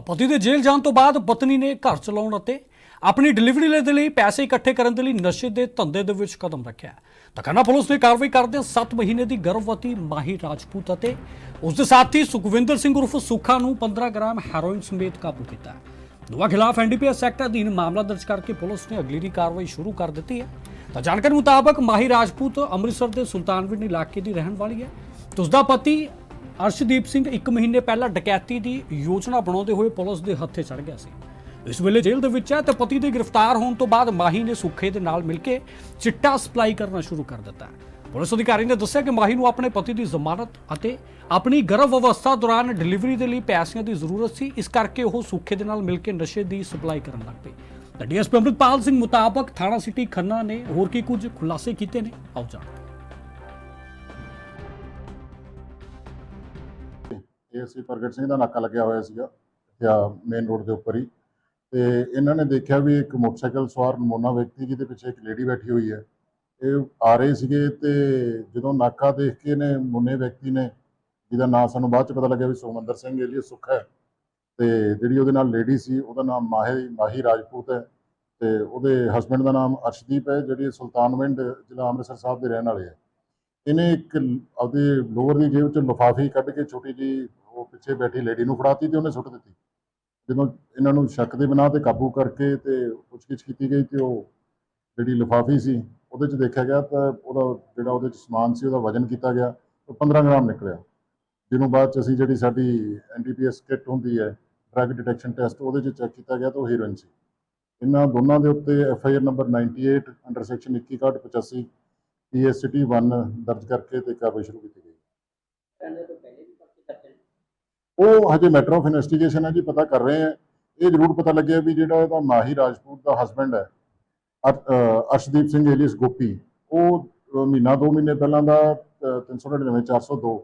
ਤਾਂ ਪਤੀ ਦੇ ਜੇਲ੍ਹ ਜਾਣ ਤੋਂ ਬਾਅਦ ਪਤਨੀ ਨੇ ਘਰ ਚਲਾਉਣ ਅਤੇ ਆਪਣੀ ਡਿਲੀਵਰੀ ਦੇ ਲਈ ਪੈਸੇ ਇਕੱਠੇ ਕਰਨ ਦੇ ਲਈ ਨਸ਼ੇ ਦੇ ਧੰਦੇ ਦੇ ਵਿੱਚ ਕਦਮ ਰੱਖਿਆ। ਤਾਂ ਖੰਨਾ ਪੁਲਿਸ ਨੇ ਕਾਰਵਾਈ ਕਰਦੇ 7 ਮਹੀਨੇ ਦੀ ਗਰਭਵਤੀ ਮਾਹੀ ਰਾਜਪੂਤ ਅਤੇ ਉਸ ਦੇ ਸਾਥੀ ਸੁਖਵਿੰਦਰ ਸਿੰਘ ਉਰਫ ਸੁੱਖਾ ਨੂੰ 15 ਗ੍ਰਾਮ ਹੈਰੋਇਨ ਸਮੇਤ ਕਾਬੂ ਕੀਤਾ। ਦੋਵਾਂ ਖਿਲਾਫ ਐਨਡੀਪੀਐਸ ਐਕਟ ਅਧੀਨ ਮਾਮਲਾ ਦਰਜ ਕਰਕੇ ਪੁਲਿਸ ਨੇ ਅਗਲੀ ਦੀ ਕਾਰਵਾਈ ਸ਼ੁਰੂ ਕਰ ਦਿੱਤੀ ਹੈ। ਤਾਂ ਜਾਣਕਾਰੀ ਮੁਤਾਬਕ ਮਾਹੀ ਰਾਜਪੂਤ ਅੰਮ੍ਰਿਤਸਰ ਦੇ ਸੁਲਤਾਨਵਿੰਡ ਇਲਾਕੇ ਦੀ ਰਹਿਣ ਵਾਲੀ ਹੈ। ਤੇ ਉਸ ਦਾ ਪਤੀ ਅਰਸ਼ਦੀਪ ਸਿੰਘ 1 ਮਹੀਨੇ ਪਹਿਲਾਂ ਡਕੈਤੀ ਦੀ ਯੋਜਨਾ ਬਣਾਉਂਦੇ ਹੋਏ ਪੁਲਿਸ ਦੇ ਹੱਥੇ ਚੜ ਗਿਆ ਸੀ। ਇਸ ਵੇਲੇ ਜੇਲ੍ਹ ਦੇ ਵਿੱਚ ਹੈ ਤੇ ਪਤੀ ਦੇ ਗ੍ਰਿਫਤਾਰ ਹੋਣ ਤੋਂ ਬਾਅਦ ਮਾਹੀ ਨੇ ਸੁੱਖੇ ਦੇ ਨਾਲ ਮਿਲ ਕੇ ਚਿੱਟਾ ਸਪਲਾਈ ਕਰਨਾ ਸ਼ੁਰੂ ਕਰ ਦਿੱਤਾ ਪੁਲਿਸ ਅਧਿਕਾਰੀ ਨੇ ਦੱਸਿਆ ਕਿ ਮਾਹੀ ਨੂੰ ਆਪਣੇ ਪਤੀ ਦੀ ਜ਼ਮਾਨਤ ਅਤੇ ਆਪਣੀ ਗਰਭ ਅਵਸਥਾ ਦੌਰਾਨ ਡਿਲੀਵਰੀ ਦੇ ਲਈ ਪੈਸਿਆਂ ਦੀ ਜ਼ਰੂਰਤ ਸੀ। ਇਸ ਕਰਕੇ ਉਹ ਸੁੱਖੇ ਦੇ ਨਾਲ ਮਿਲ ਕੇ ਨਸ਼ੇ ਦੀ ਸਪਲਾਈ ਕਰਨ ਲੱਗ ਪਈ। ਤਾਂ ਡੀਐਸਪੀ ਅੰਮ੍ਰਿਤਪਾਲ ਸਿੰਘ ਮੁਤਾਬਕ ਥਾਣਾ ਸਿਟੀ ਖੰਨਾ ਨੇ ਹੋਰ ਕੀ ਕੁਝ ਖੁਲਾਸੇ ਕੀਤੇ ਨੇ? ਆਓ ਜਾਣਦੇ ਇਹ ਅਸੀਂ ਪ੍ਰਗਟ ਸਿੰਘ ਦਾ ਨਾਕਾ ਲੱਗਿਆ ਹੋਇਆ ਸੀਗਾ ਜਾਂ ਮੇਨ ਰੋਡ ਦੇ ਉੱਪਰ ਹੀ। ਤੇ ਇਹਨਾਂ ਨੇ ਦੇਖਿਆ ਵੀ ਇੱਕ ਮੋਟਰਸਾਈਕਲ ਸਵਾਰ ਨਮੋਨਾ ਵਿਅਕਤੀ ਜਿਹਦੇ ਪਿੱਛੇ ਇੱਕ ਲੇਡੀ ਬੈਠੀ ਹੋਈ ਹੈ। ਇਹ ਆ ਰਹੇ ਸੀਗੇ ਤੇ ਜਦੋਂ ਨਾਕਾ ਦੇਖ ਕੇ ਨੇ ਮੁੰਨੇ ਵਿਅਕਤੀ ਨੇ, ਜਿਹਦਾ ਨਾਮ ਸਾਨੂੰ ਬਾਅਦ ਚ ਪਤਾ ਲੱਗਿਆ ਵੀ ਸੁਮੰਦਰ ਸਿੰਘ ਏਲੀਅਸ ਸੁੱਖ ਹੈ, ਤੇ ਜਿਹੜੀ ਉਹਦੇ ਨਾਲ ਲੇਡੀ ਸੀ, ਉਹਦਾ ਨਾਮ ਮਾਹੀ ਮਾਹੀ ਰਾਜਪੂਤ ਹੈ, ਤੇ ਉਹਦੇ ਹਸਬੰਡ ਦਾ ਨਾਮ ਅਰਸ਼ਦੀਪ ਹੈ, ਜਿਹੜੀ ਸੁਲਤਾਨਵਿੰਡ ਜ਼ਿਲ੍ਹਾ ਅੰਮ੍ਰਿਤਸਰ ਸਾਹਿਬ ਦੇ ਰਹਿਣ ਵਾਲੇ ਹੈ। ਇਹਨੇ ਇੱਕ ਆਪਦੇ ਲੋਅਰ ਦੀ ਜੇਬ ਚੋਂ ਲਿਫਾਫੀ ਕੱਢ ਕੇ ਛੋਟੀ ਜੀ ਉਹ ਪਿੱਛੇ ਬੈਠੀ ਲੇਡੀ ਨੂੰ ਫੜਾਤੀ ਤੇ ਉਹਨੇ ਸੁੱਟ ਦਿੱਤੀ। ਜਦੋਂ ਇਹਨਾਂ ਨੂੰ ਸ਼ੱਕ ਦੇ ਬਿਨਾਂ ਤੇ ਕਾਬੂ ਕਰਕੇ ਤੇ ਪੁੱਛਗਿੱਛ ਕੀਤੀ ਗਈ ਤੇ ਉਹ ਜਿਹੜੀ ਲਿਫਾਫੀ ਸੀ, ਉਹਦੇ 'ਚ ਦੇਖਿਆ ਗਿਆ ਤਾਂ ਉਹਦਾ ਜਿਹੜਾ ਉਹਦੇ 'ਚ ਸਮਾਨ ਸੀ, ਉਹਦਾ ਵਜ਼ਨ ਕੀਤਾ ਗਿਆ, ਉਹ 15 ਗ੍ਰਾਮ ਨਿਕਲਿਆ। ਜਿਹਨੂੰ ਬਾਅਦ 'ਚ ਅਸੀਂ ਜਿਹੜੀ ਸਾਡੀ ਐਨਡੀਪੀਐਸ ਕਿੱਟ ਹੁੰਦੀ ਹੈ ਡਰੱਗ ਡਿਟੈਕਸ਼ਨ ਟੈਸਟ ਉਹਦੇ 'ਚ ਚੈੱਕ ਕੀਤਾ ਗਿਆ ਤਾਂ ਉਹ ਹੀਰੋਇਨ ਸੀ। ਇਹਨਾਂ ਦੋਨਾਂ ਦੇ ਉੱਤੇ F I R number 98 under section 2185 PST 1 ਦਰਜ ਕਰਕੇ ਤੇ ਕਾਰਵਾਈ ਸ਼ੁਰੂ ਕੀਤੀ ਗਈ ਕਹਿੰਦੇ ਤੋਂ ਪਹਿਲੇ ਵੀ ਪਰਚੇ ਕੱਟੇ ਨੇ ਉਹ ਹਜੇ ਮੈਟਰ ਆਫ ਇਨਵੈਸਟੀਗੇਸ਼ਨ ਹੈ ਜੀ ਪਤਾ ਕਰ ਰਹੇ ਆ ਇਹ ਜ਼ਰੂਰ ਪਤਾ ਲੱਗਿਆ ਵੀ ਜਿਹੜਾ ਇਹਦਾ ਮਾਹੀ ਰਾਜਪੂਤ ਦਾ ਹਸਬੰਡ ਹੈ ਅਰਸ਼ਦੀਪ ਸਿੰਘ ਏਲੀਅਸ ਗੋਪੀ ਉਹ ਮਹੀਨਾ ਦੋ ਮਹੀਨੇ ਪਹਿਲਾਂ ਦਾ ਅ, 399 402